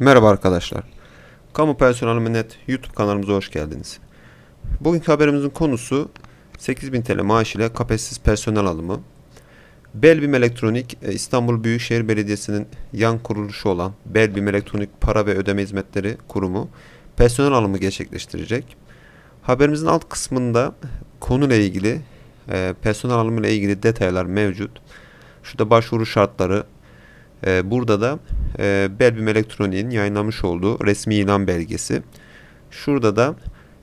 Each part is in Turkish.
Merhaba arkadaşlar. Kamu Personeli Net YouTube kanalımıza hoş geldiniz. Bugünkü haberimizin konusu 8000 TL maaş ile kafessiz personel alımı. Belbim Elektronik e, İstanbul Büyükşehir Belediyesi'nin yan kuruluşu olan Belbim Elektronik Para ve Ödeme Hizmetleri Kurumu personel alımı gerçekleştirecek. Haberimizin alt kısmında konuyla ilgili e, personel alımı ile ilgili detaylar mevcut. Şurada başvuru şartları, e, burada da e, Belbim Elektronik'in yayınlamış olduğu resmi ilan belgesi. Şurada da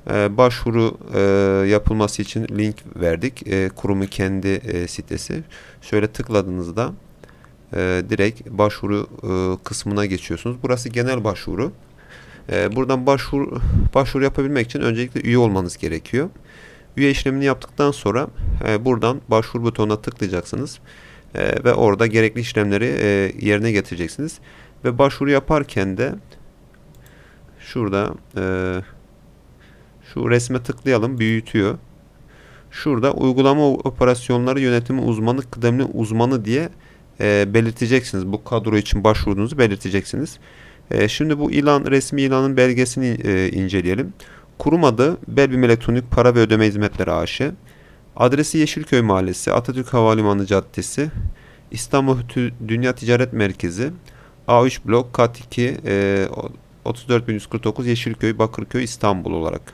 e, başvuru e, yapılması için link verdik. E, kurumun kendi e, sitesi. Şöyle tıkladığınızda e, direkt başvuru e, kısmına geçiyorsunuz. Burası genel başvuru. E, buradan başvuru başvuru yapabilmek için öncelikle üye olmanız gerekiyor. Üye işlemini yaptıktan sonra e, buradan başvuru butonuna tıklayacaksınız. E, ve orada gerekli işlemleri e, yerine getireceksiniz. Ve başvuru yaparken de şurada e, şu resme tıklayalım büyütüyor. Şurada uygulama operasyonları yönetimi uzmanı kıdemli uzmanı diye e, belirteceksiniz. Bu kadro için başvurduğunuzu belirteceksiniz. E, şimdi bu ilan resmi ilanın belgesini e, inceleyelim. Kurum adı Belbim Elektronik Para ve Ödeme Hizmetleri AŞ. Adresi Yeşilköy Mahallesi, Atatürk Havalimanı Caddesi, İstanbul Dünya Ticaret Merkezi, A3 Blok, Kat 2, e, 34149 Yeşilköy, Bakırköy, İstanbul olarak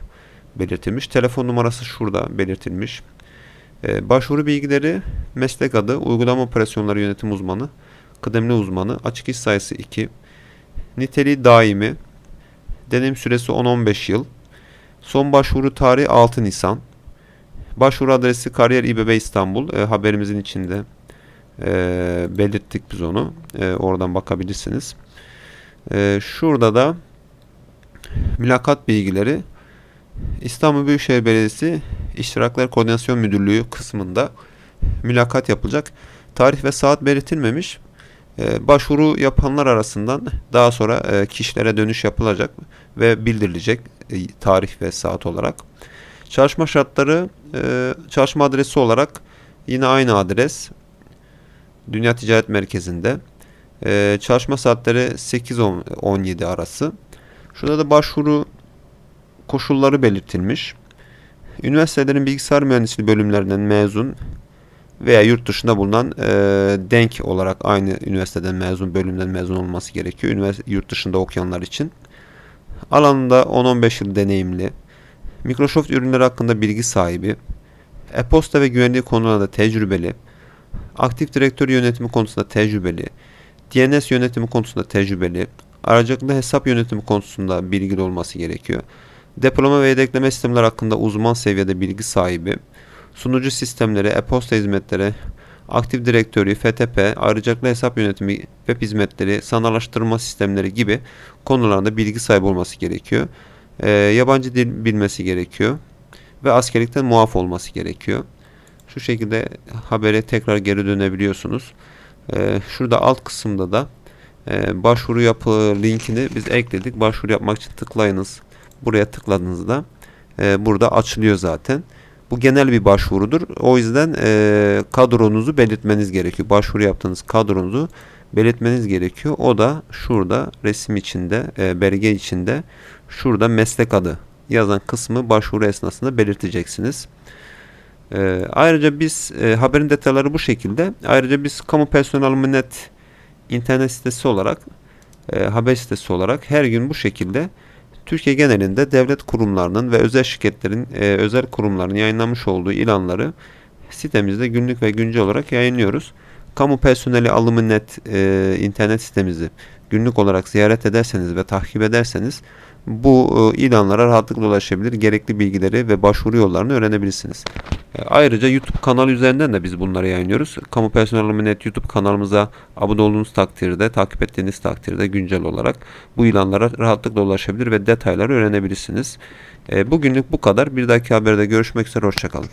belirtilmiş. Telefon numarası şurada belirtilmiş. E, başvuru bilgileri, meslek adı, uygulama operasyonları yönetim uzmanı, kıdemli uzmanı, açık iş sayısı 2, niteliği daimi, deneyim süresi 10-15 yıl, son başvuru tarihi 6 Nisan, Başvuru adresi Kariyer İBB İstanbul. E, haberimizin içinde e, belirttik biz onu. E, oradan bakabilirsiniz. E, şurada da mülakat bilgileri İstanbul Büyükşehir Belediyesi İştirakler Koordinasyon Müdürlüğü kısmında mülakat yapılacak. Tarih ve saat belirtilmemiş. E, başvuru yapanlar arasından daha sonra e, kişilere dönüş yapılacak ve bildirilecek e, tarih ve saat olarak. Çalışma şartları e, çalışma adresi olarak yine aynı adres. Dünya Ticaret Merkezi'nde. E, çalışma saatleri 8-17 arası. Şurada da başvuru koşulları belirtilmiş. Üniversitelerin bilgisayar mühendisliği bölümlerinden mezun veya yurt dışında bulunan e, denk olarak aynı üniversiteden mezun bölümden mezun olması gerekiyor. Üniversite, yurt dışında okuyanlar için. Alanında 10-15 yıl deneyimli. Microsoft ürünleri hakkında bilgi sahibi, e-posta ve güvenliği konularında tecrübeli, Aktif Direktör yönetimi konusunda tecrübeli, DNS yönetimi konusunda tecrübeli, aracılıklı hesap yönetimi konusunda bilgili olması gerekiyor. Depolama ve yedekleme sistemler hakkında uzman seviyede bilgi sahibi, sunucu sistemleri, e-posta hizmetleri, Aktif Direktörü, FTP, ayrıcalıklı hesap yönetimi, web hizmetleri, sanallaştırma sistemleri gibi konularda bilgi sahibi olması gerekiyor. E, yabancı dil bilmesi gerekiyor ve askerlikten muaf olması gerekiyor. Şu şekilde habere tekrar geri dönebiliyorsunuz. E, şurada alt kısımda da e, başvuru yapı linkini biz ekledik. Başvuru yapmak için tıklayınız. Buraya tıkladığınızda e, burada açılıyor zaten. Bu genel bir başvurudur. O yüzden e, kadronuzu belirtmeniz gerekiyor. Başvuru yaptığınız kadronuzu belirtmeniz gerekiyor. O da şurada resim içinde, e, belge içinde şurada meslek adı yazan kısmı başvuru esnasında belirteceksiniz. E, ayrıca biz e, haberin detayları bu şekilde. Ayrıca biz kamu personel net internet sitesi olarak e, haber sitesi olarak her gün bu şekilde Türkiye genelinde devlet kurumlarının ve özel şirketlerin, e, özel kurumların yayınlamış olduğu ilanları sitemizde günlük ve güncel olarak yayınlıyoruz. Kamu personeli alımı net e, internet sitemizi günlük olarak ziyaret ederseniz ve takip ederseniz bu e, ilanlara rahatlıkla ulaşabilir, gerekli bilgileri ve başvuru yollarını öğrenebilirsiniz. E, ayrıca YouTube kanalı üzerinden de biz bunları yayınlıyoruz. Kamu Personeli Net YouTube kanalımıza abone olduğunuz takdirde, takip ettiğiniz takdirde güncel olarak bu ilanlara rahatlıkla ulaşabilir ve detayları öğrenebilirsiniz. E, bugünlük bu kadar. Bir dahaki haberde görüşmek üzere. Hoşçakalın.